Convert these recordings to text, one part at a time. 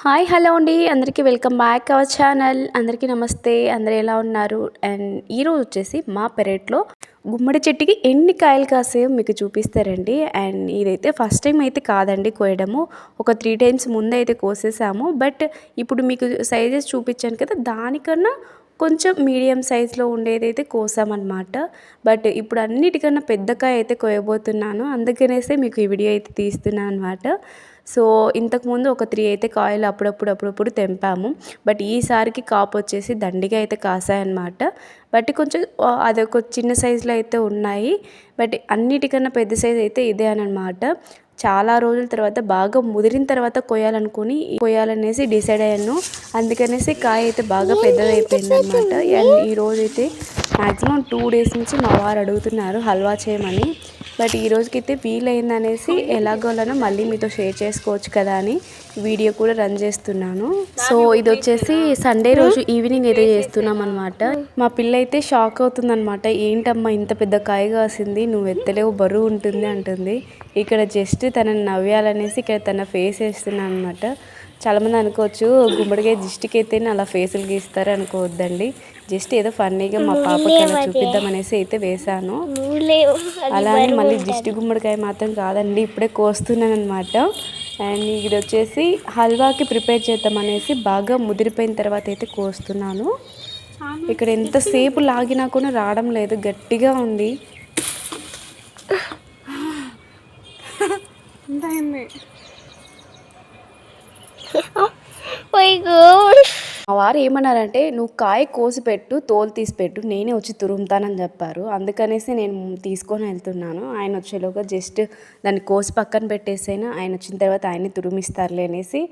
Hi hello అండి. అందరికీ welcome back our channel. అందరికీ నమస్తే. అందరు ఎలా ఉన్నారు? అండ్ ఈరోజు వచ్చేసి మా పెరట్లో గుమ్మడి చెట్టుకి ఎన్ని కాయలు కాసాయో మీకు చూపిస్తారండి. అండ్ ఇదైతే ఫస్ట్ టైం అయితే కాదండి కోయడము. ఒక త్రీ టైమ్స్ ముందైతే కోసేసాము. బట్ ఇప్పుడు మీకు సైజెస్ చూపించాను కదా దానికన్నా కొంచెం మీడియం సైజులో ఉండేదైతే కోసామన్నమాట. బట్ ఇప్పుడు అన్నిటికన్నా పెద్ద కాయ అయితే కోయబోతున్నాను. అందుకనేసే మీకు ఈ వీడియో అయితే తీస్తున్నాను అనమాట సో ఇంతకుముందు ఒక త్రీ అయితే కాయలు అప్పుడప్పుడు అప్పుడప్పుడు తెంపాము. బట్ ఈసారికి కాపు వచ్చేసి దండిగా అయితే కాసాయన్నమాట. బట్ కొంచెం అదొక చిన్న సైజులో అయితే ఉన్నాయి. బట్ అన్నిటికన్నా పెద్ద సైజ్ అయితే ఇదే అనమాట చాలా రోజుల తర్వాత బాగా ముదిరిన తర్వాత కొయ్యాలనుకుని కొయ్యాలనేసి డిసైడ్ అయ్యాను. అందుకనేసి కాయ అయితే బాగా పెద్దదైపోయింది అనమాట అండ్ ఈరోజు అయితే మ్యాక్సిమం టూ డేస్ నుంచి మా వారు అడుగుతున్నారు హల్వా చేయమని. బట్ ఈ రోజుకైతే వీలైందనేసి ఎలాగోలను మళ్ళీ మీతో షేర్ చేసుకోవచ్చు కదా అని వీడియో కూడా రన్ చేస్తున్నాను. సో ఇది వచ్చేసి సండే రోజు ఈవినింగ్ అయితే చేస్తున్నాం అనమాట మా పిల్ల అయితే షాక్ అవుతుంది అనమాట ఏంటమ్మా ఇంత పెద్ద కాయ కాసింది? నువ్వు ఎత్తలేవు బరువు ఉంటుంది అంటుంది. ఇక్కడ జస్ట్ తనని నవ్వాలనేసి ఇక్కడ తన ఫేస్ వేస్తున్నాను అనమాట చాలామంది అనుకోవచ్చు గుమ్మడికాయ దిష్టికి అయితే అలా ఫేసులు గీస్తారు అనుకోవద్దండి జస్ట్ ఏదో ఫన్నీగా మా పాపకి అలా చూపిద్దామనేసి అయితే వేశాను. అలానే మళ్ళీ దిష్టి గుమ్మడికాయ మాత్రం కాదండి ఇప్పుడే కోస్తున్నాను అనమాట అండ్ ఇది వచ్చేసి హల్వాకి ప్రిపేర్ చేద్దామనేసి బాగా ముదిరిపోయిన తర్వాత అయితే కోస్తున్నాను. ఇక్కడ ఎంతసేపు లాగినా కూడా రావడం లేదు గట్టిగా ఉంది. మా వారు ఏమన్నారంటే నువ్వు కాయ కోసి పెట్టు తోలు తీసి పెట్టు నేనే వచ్చి తురుముతానని చెప్పారు. అందుకనేసి నేను తీసుకొని వెళ్తున్నాను. ఆయన వచ్చేలోగా జస్ట్ దాన్ని కోసి పక్కన పెట్టేసైనా ఆయన వచ్చిన తర్వాత ఆయనే తురుమిస్తారులే అనేసి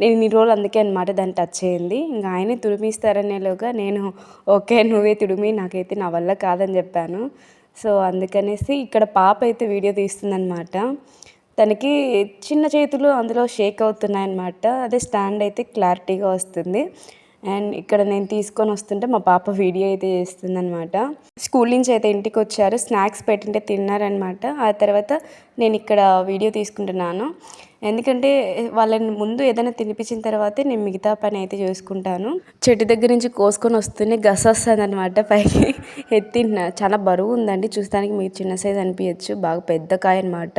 నేను ఇన్ని రోజులు అందుకే అనమాట దాన్ని టచ్ చేయింది. ఇంకా ఆయనే తురిమిస్తారనేలోగా నేను ఓకే నువ్వే తుడిమి నాకైతే నా వల్ల కాదని చెప్పాను. సో అందుకనేసి ఇక్కడ పాప అయితే వీడియో తీస్తుందనమాట తనకి చిన్న చేతులు అందులో షేక్ అవుతున్నాయన్నమాట. అదే స్టాండ్ అయితే క్లారిటీగా వస్తుంది. అండ్ ఇక్కడ నేను తీసుకొని వస్తుంటే మా పాప వీడియో అయితే చేస్తుందనమాట స్కూల్ నుంచి అయితే ఇంటికి వచ్చారు. స్నాక్స్ పెట్టింటే తిన్నారనమాట ఆ తర్వాత నేను ఇక్కడ వీడియో తీసుకుంటున్నాను. ఎందుకంటే వాళ్ళని ముందు ఏదైనా తినిపించిన తర్వాతే నేను మిగతా పని అయితే చేసుకుంటాను. చెట్టు దగ్గర నుంచి కోసుకొని వస్తూనే గస వస్తుంది అనమాట పైకి ఎత్తిన చాలా బరువు ఉందండి. చూస్తానికి మీకు చిన్న సైజ్ అనిపించచ్చు. బాగా పెద్ద కాయ అనమాట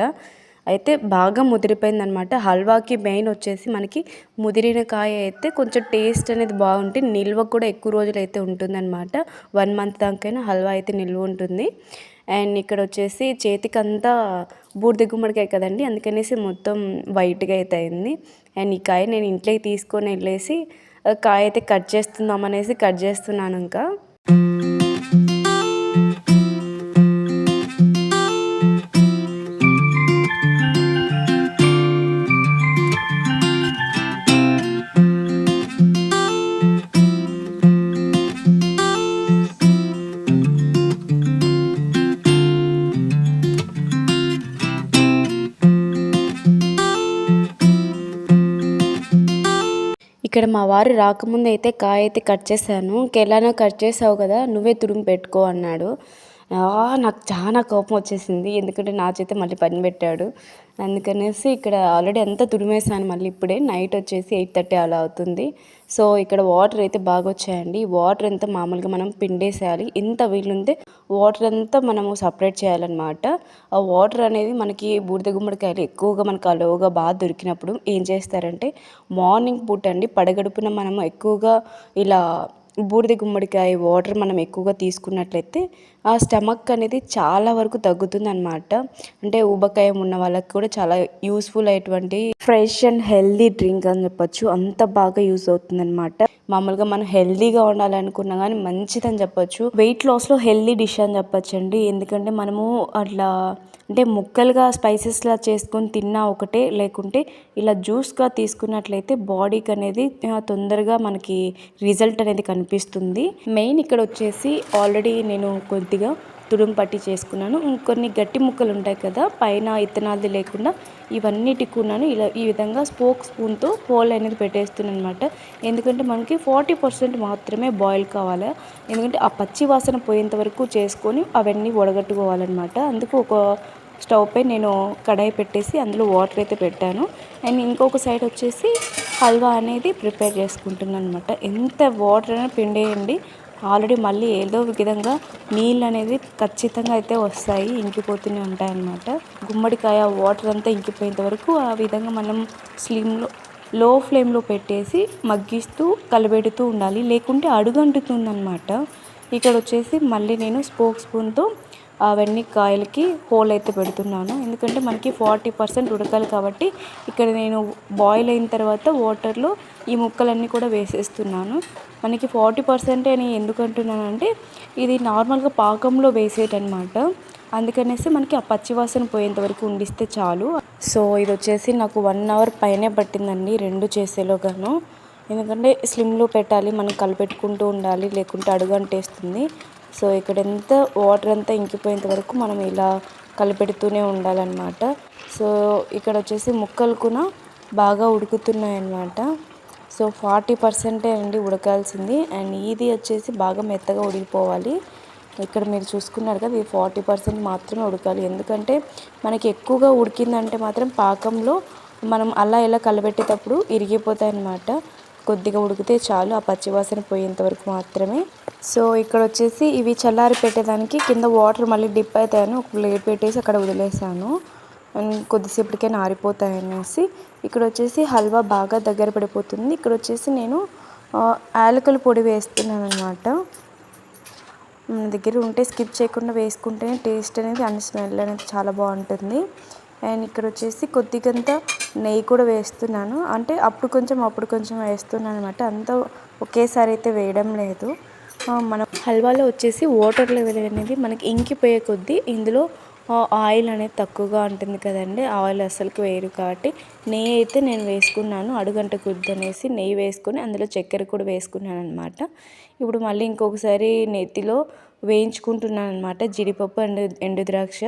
అయితే బాగా ముదిరిపోయింది అనమాట హల్వాకి మెయిన్ వచ్చేసి మనకి ముదిరిన కాయ అయితే కొంచెం టేస్ట్ అనేది బాగుంటుంది నిల్వ కూడా ఎక్కువ రోజులు అయితే ఉంటుందన్నమాట. వన్ మంత్ దాకైనా హల్వా అయితే నిల్వ ఉంటుంది. అండ్ ఇక్కడ వచ్చేసి చేతికంతా బూడిద గుమ్మడికాయ కదండి అందుకనేసి మొత్తం వైట్గా అయితే అయింది. అండ్ ఈ కాయ నేను ఇంట్లోకి తీసుకొని వెళ్ళేసి కాయ అయితే కట్ చేస్తుందాం అనేసి కట్ చేస్తున్నాను ఇంకా. ఇక్కడ మా వారు రాకముందు అయితే కాయ అయితే కట్ చేశాను. ఇంకెలానో కట్ చేసావు కదా నువ్వే తురుము పెట్టుకో అన్నాడు. నాకు చాలా కోపం వచ్చేసింది. ఎందుకంటే నా చేత మళ్ళీ పని పెట్టాడు. అందుకనేసి ఇక్కడ ఆల్రెడీ అంతా తురిమేసాను మళ్ళీ ఇప్పుడే నైట్ వచ్చేసి ఎయిట్ థర్టీ అలా అవుతుంది. సో ఇక్కడ వాటర్ అయితే బాగా వచ్చాయండి వాటర్ అంతా మామూలుగా మనం పిండేసేయాలి. ఎంత వీలుంటే వాటర్ అంతా మనము సపరేట్ చేయాలన్నమాట. ఆ వాటర్ అనేది మనకి బూడిద గుమ్మడికాయలు ఎక్కువగా మనకు అలోగా బాగా దొరికినప్పుడు ఏం చేస్తారంటే మార్నింగ్ పూట అండి పడగడుపున మనము ఎక్కువగా ఇలా బూడిద గుమ్మడికాయ వాటర్ మనం ఎక్కువగా తీసుకున్నట్లయితే ఆ స్టమక్ అనేది చాలా వరకు తగ్గుతుంది అనమాట అంటే ఊబకాయం ఉన్న వాళ్ళకి కూడా చాలా యూస్ఫుల్ అయ్యేటువంటి ఫ్రెష్ అండ్ హెల్దీ డ్రింక్ అని చెప్పొచ్చు. అంత బాగా యూస్ అవుతుంది అనమాట మామూలుగా మనం హెల్దీగా ఉండాలనుకున్నా కానీ మంచిదని చెప్పొచ్చు. వెయిట్ లాస్లో హెల్దీ డిష్ అని చెప్పొచ్చండి. ఎందుకంటే మనము అట్లా అంటే ముక్కలుగా స్పైసెస్లా చేసుకొని తిన్నా ఒకటే లేకుంటే ఇలా జ్యూస్గా తీసుకున్నట్లయితే బాడీకి అనేది తొందరగా మనకి రిజల్ట్ అనేది కనిపిస్తుంది. మెయిన్ ఇక్కడ వచ్చేసి ఆల్రెడీ నేను కొద్దిగా తుడుం పట్టి చేసుకున్నాను. ఇంకొన్ని గట్టి ముక్కలు ఉంటాయి కదా పైన ఇత్తనాలది లేకుండా ఇవన్నిటి కూడాను ఇలా ఈ విధంగా స్పోక్ స్పూన్తో హోల్ అనేది పెట్టేస్తున్నాను అనమాట ఎందుకంటే మనకి ఫార్టీ పర్సెంట్ మాత్రమే బాయిల్ కావాలి. ఎందుకంటే ఆ పచ్చి వాసన పోయేంత వరకు చేసుకొని అవన్నీ వడగట్టుకోవాలన్నమాట. అందుకు ఒక స్టవ్ పై నేను కడాయి పెట్టేసి అందులో వాటర్ అయితే పెట్టాను. అండ్ ఇంకొక సైడ్ వచ్చేసి హల్వా అనేది ప్రిపేర్ చేసుకుంటున్నాను అనమాట ఎంత వాటర్ అయినా పిండేయండి. ఆల్రెడీ మళ్ళీ ఏదో విధంగా నీళ్ళు అనేది ఖచ్చితంగా అయితే వస్తాయి ఇంకిపోతూనే ఉంటాయి అన్నమాట గుమ్మడికాయ వాటర్ అంతా ఇంకిపోయేంత వరకు ఆ విధంగా మనం స్లిమ్లో లో ఫ్లేమ్లో పెట్టేసి మగ్గిస్తూ కలబెడుతూ ఉండాలి. లేకుంటే అడుగంటుతుందన్నమాట. ఇక్కడ వచ్చేసి మళ్ళీ నేను స్పోక్ స్పూన్తో అవన్నీ కాయలకి హోల్ అయితే పెడుతున్నాను. ఎందుకంటే మనకి ఫార్టీ పర్సెంట్ ఉడకాలి కాబట్టి ఇక్కడ నేను బాయిల్ అయిన తర్వాత వాటర్లో ఈ ముక్కలన్నీ కూడా వేసేస్తున్నాను. మనకి ఫార్టీ పర్సెంట్ అని ఎందుకు అంటున్నానంటే ఇది నార్మల్గా పాకంలో వేసేటనమాట అందుకనేసి మనకి ఆ పచ్చివాసన పోయేంత వరకు ఉండిస్తే చాలు. సో ఇది వచ్చేసి నాకు వన్ అవర్ పైనే పట్టిందండి రెండు చేసేలోగాను. ఎందుకంటే స్లిమ్లో పెట్టాలి మనం కలిపెట్టుకుంటూ ఉండాలి లేకుంటే అడుగంటేస్తుంది. సో ఇక్కడ ఎంత వాటర్ అంతా ఇంకిపోయేంత వరకు మనం ఇలా కలిపెడుతూనే ఉండాలన్నమాట. సో ఇక్కడ వచ్చేసి ముక్కలు కూడా బాగా ఉడుకుతున్నాయి అన్నమాట సో ఫార్టీ పర్సెంటే అండి ఉడకాల్సింది. అండ్ ఇది వచ్చేసి బాగా మెత్తగా ఉడికిపోవాలి. ఇక్కడ మీరు చూసుకున్నారు కదా ఇది ఫార్టీ పర్సెంట్ మాత్రమే ఉడకాలి. ఎందుకంటే మనకి ఎక్కువగా ఉడికిందంటే మాత్రం పాకంలో మనం అలా ఇలా కలబెట్టేటప్పుడు ఇరిగిపోతాయి అన్నమాట కొద్దిగా ఉడికితే చాలు ఆ పచ్చివాసన పోయేంత వరకు మాత్రమే. సో ఇక్కడ వచ్చేసి ఇవి చల్లారి పెట్టేదానికి కింద వాటర్ మళ్ళీ డిప్ అవుతాయని ఒక ప్లేట్ పెట్టేసి అక్కడ వదిలేసాను. అండ్ కొద్దిసేపటికే ఆరిపోతాయనేసి ఇక్కడ వచ్చేసి హల్వా బాగా దగ్గర పడిపోతుంది. ఇక్కడ వచ్చేసి నేను యాలకుల పొడి వేస్తున్నాను అనమాట మన దగ్గర ఉంటే స్కిప్ చేయకుండా వేసుకుంటేనే టేస్ట్ అనేది అన్ని స్మెల్ అనేది చాలా బాగుంటుంది. అండ్ ఇక్కడ వచ్చేసి కొద్దిగంత నెయ్యి కూడా వేస్తున్నాను. అంటే అప్పుడు కొంచెం అప్పుడు కొంచెం వేస్తున్నాను అనమాట అంతా ఒకేసారి అయితే వేయడం లేదు. మనం హల్వాలో వచ్చేసి వాటర్ లెవెల్ అనేది మనకి ఇంకిపోయే కొద్దీ ఇందులో ఆయిల్ అనేది తక్కువగా ఉంటుంది కదండి. ఆయిల్ అసలుకి వేయరు కాబట్టి నెయ్యి అయితే నేను వేసుకున్నాను. అడుగంట కుద్దు అనేసి నెయ్యి వేసుకొని అందులో చక్కెర కూడా వేసుకున్నాను అనమాట ఇప్పుడు మళ్ళీ ఇంకొకసారి నెత్తిలో వేయించుకుంటున్నాను అనమాట జీడిపప్పు అండ్ ఎండు ద్రాక్ష.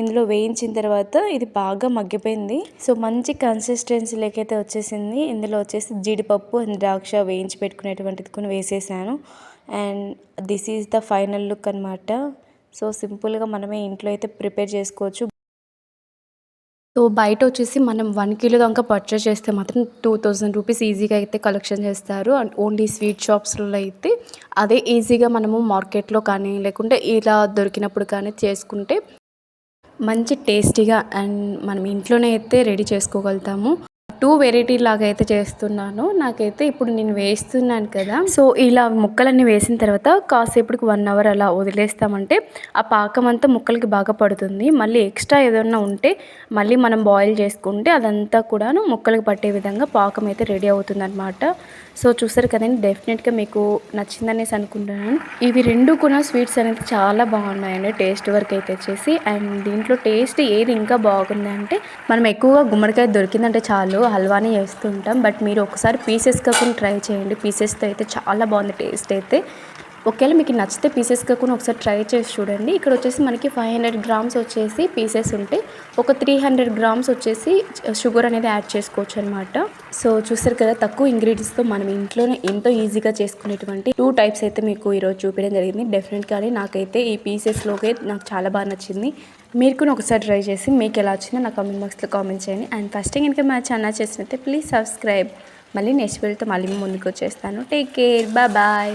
ఇందులో వేయించిన తర్వాత ఇది బాగా మగ్గిపోయింది. సో మంచి కన్సిస్టెన్సీ అయితే వచ్చేసింది. ఇందులో వచ్చేసి జీడిపప్పు అండ్ ద్రాక్ష వేయించి పెట్టుకునేటువంటిది కొన్ని వేసేసాను. And this is the final look అనమాట సో సింపుల్గా మనమే ఇంట్లో అయితే ప్రిపేర్ చేసుకోవచ్చు. సో బయట వచ్చేసి మనం వన్ కిలో దాకా పర్చేస్ చేస్తే మాత్రం టూ థౌజండ్ రూపీస్ ఈజీగా అయితే కలెక్షన్ చేస్తారు. అండ్ ఓన్లీ స్వీట్ షాప్స్లో అయితే అదే ఈజీగా మనము మార్కెట్లో కానీ లేకుంటే ఇలా దొరికినప్పుడు కానీ చేసుకుంటే మంచి టేస్టీగా అండ్ మనం ఇంట్లోనే అయితే రెడీ చేసుకోగలుగుతాము. టూ వెరైటీ లాగా అయితే చేస్తున్నాను. నాకైతే ఇప్పుడు నేను వేస్తున్నాను కదా. సో ఇలా ముక్కలన్నీ వేసిన తర్వాత కాసేపటికి వన్ అవర్ అలా వదిలేస్తామంటే ఆ పాకం అంతా ముక్కలకి బాగా పడుతుంది. మళ్ళీ ఎక్స్ట్రా ఏదన్నా ఉంటే మళ్ళీ మనం బాయిల్ చేసుకుంటే అదంతా కూడాను ముక్కలకి పట్టే విధంగా పాకం అయితే రెడీ అవుతుంది అనమాట సో చూసారు కదండి డెఫినెట్గా మీకు నచ్చిందనేసి అనుకుంటున్నాను. ఇవి రెండు కూడా స్వీట్స్ అనేది చాలా బాగున్నాయండి టేస్ట్ వరకు అయితే వచ్చేసి అండ్ దీంట్లో టేస్ట్ ఏది ఇంకా బాగుంది అంటే మనం ఎక్కువగా గుమ్మడికాయ దొరికిందంటే చాలు. హల్వాని చేస్తుంటాం బట్ మీరు ఒకసారి పీసెస్ కాకుండా ట్రై చేయండి. పీసెస్తో అయితే చాలా బాగుంది టేస్ట్ అయితే. ఒకవేళ మీకు నచ్చితే పీసెస్ కాకుండా ఒకసారి ట్రై చేసి చూడండి. ఇక్కడ వచ్చేసి మనకి ఫైవ్ హండ్రెడ్ గ్రామ్స్ వచ్చేసి పీసెస్ ఉంటాయి. ఒక త్రీ హండ్రెడ్ గ్రామ్స్ వచ్చేసి షుగర్ అనేది యాడ్ చేసుకోవచ్చు అనమాట సో చూసారు కదా తక్కువ ఇంగ్రీడియంట్స్తో మనం ఇంట్లోనే ఎంతో ఈజీగా చేసుకునేటువంటి టూ టైప్స్ అయితే మీకు ఈరోజు చూపించడం జరిగింది. డెఫినెట్గానే నాకైతే ఈ పీసెస్లోకి నాకు చాలా బాగా నచ్చింది. మీరు కూడా ఒకసారి ట్రై చేసి మీకు ఎలా వచ్చిందో నా కామెంట్ బాక్స్లో కామెంట్ చేయండి. అండ్ ఫస్ట్ టైం కనుక మా ఛానల్ చేసినట్టే ప్లీజ్ సబ్స్క్రైబ్ మళ్ళీ నెక్స్ట్ వీడియోతో మళ్ళీ ముందుకు వచ్చేస్తాను. Take care bye